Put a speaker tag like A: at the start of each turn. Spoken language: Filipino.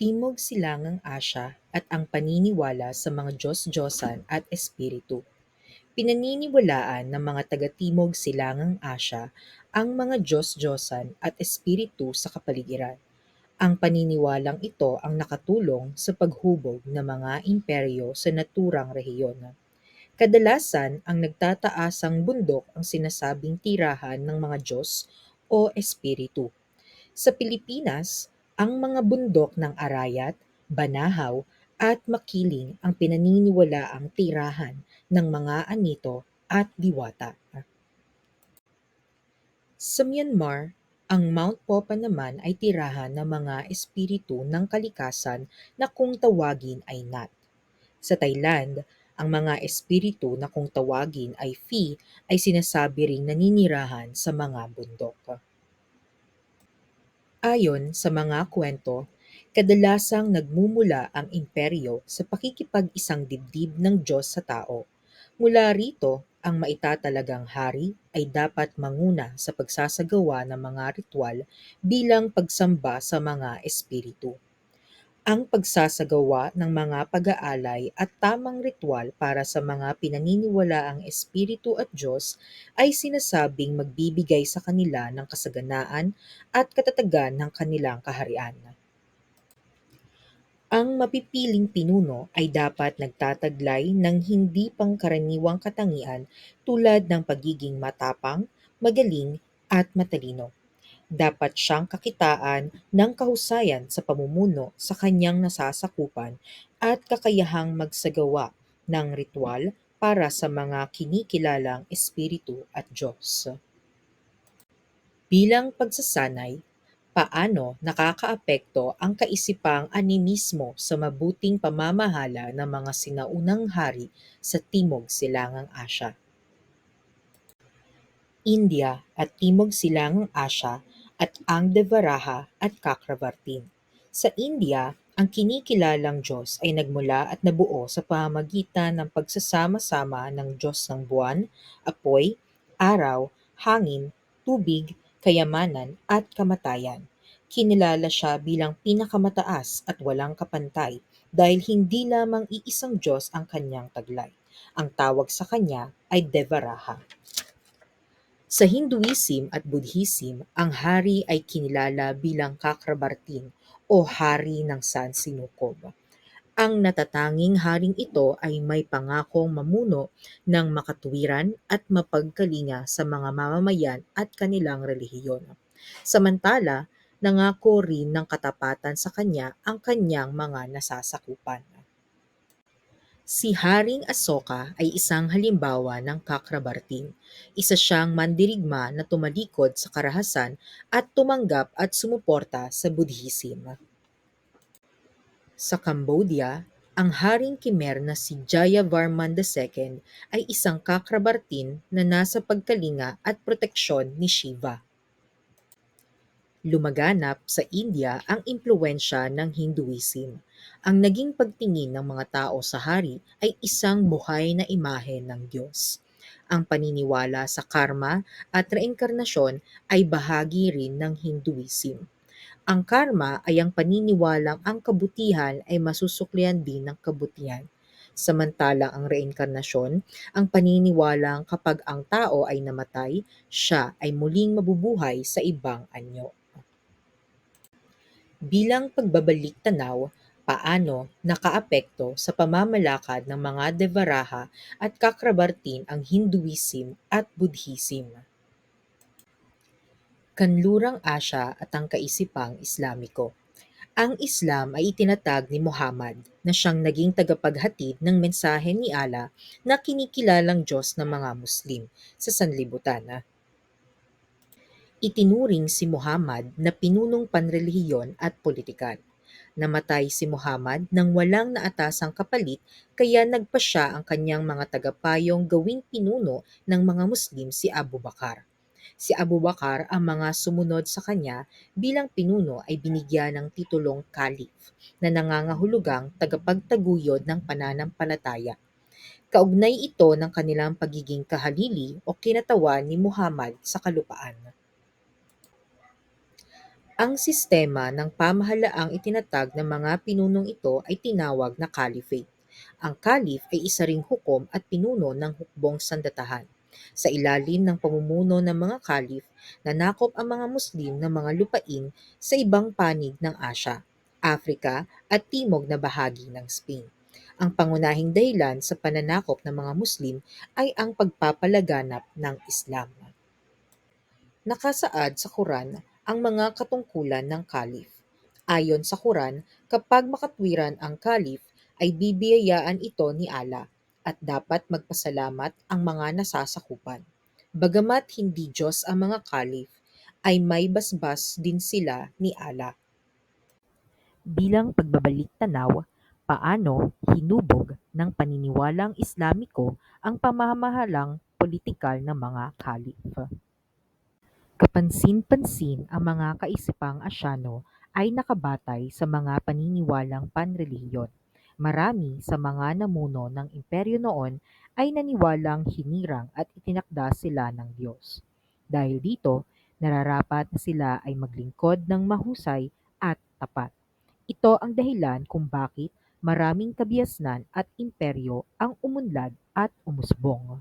A: Timog Silangang Asya at ang paniniwala sa mga Diyos-Diyosan at Espiritu. Pinaniniwalaan ng mga taga-Timog Silangang Asya ang mga Diyos-Diyosan at Espiritu sa kapaligiran. Ang paniniwalang ito ang nakatulong sa paghubog ng mga imperyo sa naturang rehiyon. Kadalasan ang nagtataasang bundok ang sinasabing tirahan ng mga Diyos o Espiritu. Sa Pilipinas, ang mga bundok ng Arayat, Banahaw at Makiling ang pinaniniwalaang tirahan ng mga anito at diwata. Sa Myanmar, ang Mount Popa naman ay tirahan ng mga espiritu ng kalikasan na kung tawagin ay Nat. Sa Thailand, ang mga espiritu na kung tawagin ay Phi ay sinasabi ring naninirahan sa mga bundok. Ayon sa mga kwento, kadalasang nagmumula ang imperyo sa pakikipag-isang dibdib ng Diyos sa tao. Mula rito, ang maitatalagang hari ay dapat manguna sa pagsasagawa ng mga ritual bilang pagsamba sa mga espiritu. Ang pagsasagawa ng mga pag-aalay at tamang ritual para sa mga pinaniniwalaang espiritu at Diyos ay sinasabing magbibigay sa kanila ng kasaganaan at katatagan ng kanilang kaharian. Ang mapipiling pinuno ay dapat nagtataglay ng hindi pangkaraniwang katangian tulad ng pagiging matapang, magaling, at matalino. Dapat siyang kakitaan ng kahusayan sa pamumuno sa kanyang nasasakupan at kakayahang magsagawa ng ritual para sa mga kinikilalang espiritu at Diyos. Bilang pagsasanay, paano nakakaapekto ang kaisipang animismo sa mabuting pamamahala ng mga sinaunang hari sa Timog Silangang Asya. India at Timog Silangang Asya at ang Devaraha at Kakravartin. Sa India, ang kinikilalang Diyos ay nagmula at nabuo sa pamamagitan ng pagsasama-sama ng Diyos ng buwan, apoy, araw, hangin, tubig, kayamanan at kamatayan. Kinilala siya bilang pinakamataas at walang kapantay dahil hindi lamang iisang Diyos ang kanyang taglay. Ang tawag sa kanya ay Devaraha. Sa Hinduism at Buddhism, ang hari ay kinilala bilang Kakrabartin o Hari ng San Sinukob. Ang natatanging haring ito ay may pangakong mamuno ng makatuwiran at mapagkalinga sa mga mamamayan at kanilang relihiyon. Samantala, nangako rin ng katapatan sa kanya ang kanyang mga nasasakupan. Si Haring Asoka ay isang halimbawa ng kakrabarting. Isa siyang mandirigma na tumalikod sa karahasan at tumanggap at sumuporta sa Buddhism. Sa Cambodia, ang Haring Khmer na si Jayavarman II ay isang kakrabartin na nasa pagkalinga at proteksyon ni Shiva. Lumaganap sa India ang impluensya ng Hinduism. Ang naging pagtingin ng mga tao sa hari ay isang buhay na imahe ng Diyos. Ang paniniwala sa karma at reinkarnasyon ay bahagi rin ng Hinduism. Ang karma ay ang paniniwalang ang kabutihan ay masusuklian din ng kabutihan. Samantalang ang reinkarnasyon, ang paniniwalang kapag ang tao ay namatay, siya ay muling mabubuhay sa ibang anyo. Bilang pagbabalik-tanaw, paano nakaapekto sa pamamalakad ng mga Devaraha at Kakrabartin ang Hinduism at Buddhism. Kanlurang Asya at ang kaisipang Islamiko. Ang Islam ay itinatag ni Muhammad na siyang naging tagapaghatid ng mensahe ni Allah na kinikilalang Diyos ng mga Muslim sa sanlibutan. Itinuring si Muhammad na pinunong panrelihiyon at politikan. Namatay si Muhammad nang walang naatasang kapalit kaya nagpa siya ang kanyang mga tagapayong gawing pinuno ng mga Muslim si Abu Bakar. Si Abu Bakar ang mga sumunod sa kanya bilang pinuno ay binigyan ng titulong Caliph na nangangahulugang tagapagtaguyod ng pananampalataya. Kaugnay ito ng kanilang pagiging kahalili o kinatawan ni Muhammad sa kalupaan. Ang sistema ng pamahalaang itinatag ng mga pinunong ito ay tinawag na caliphate. Ang caliph ay isa ring hukom at pinuno ng hukbong sandatahan. Sa ilalim ng pamumuno ng mga caliph, nanakop ang mga Muslim ng mga lupain sa ibang panig ng Asya, Africa at timog na bahagi ng Spain. Ang pangunahing dahilan sa pananakop ng mga Muslim ay ang pagpapalaganap ng Islam. Nakasaad sa Quran ang mga katungkulan ng caliph. Ayon sa Quran, kapag makatwiran ang caliph, ay bibiyayaan ito ni Allah at dapat magpasalamat ang mga nasasakupan. Bagamat hindi Diyos ang mga caliph, ay may basbas din sila ni Allah. Bilang pagbabalik tanaw, paano hinubog ng paniniwalang Islamiko ang pamamahalang politikal ng mga caliph. Kapansin-pansin ang mga kaisipang Asyano ay nakabatay sa mga paniniwalang panrelihiyon. Marami sa mga namuno ng imperyo noon ay naniwalang hinirang at itinakda sila ng Diyos. Dahil dito, nararapat na sila ay maglingkod ng mahusay at tapat. Ito ang dahilan kung bakit maraming kabiasnan at imperyo ang umunlad at umusbong.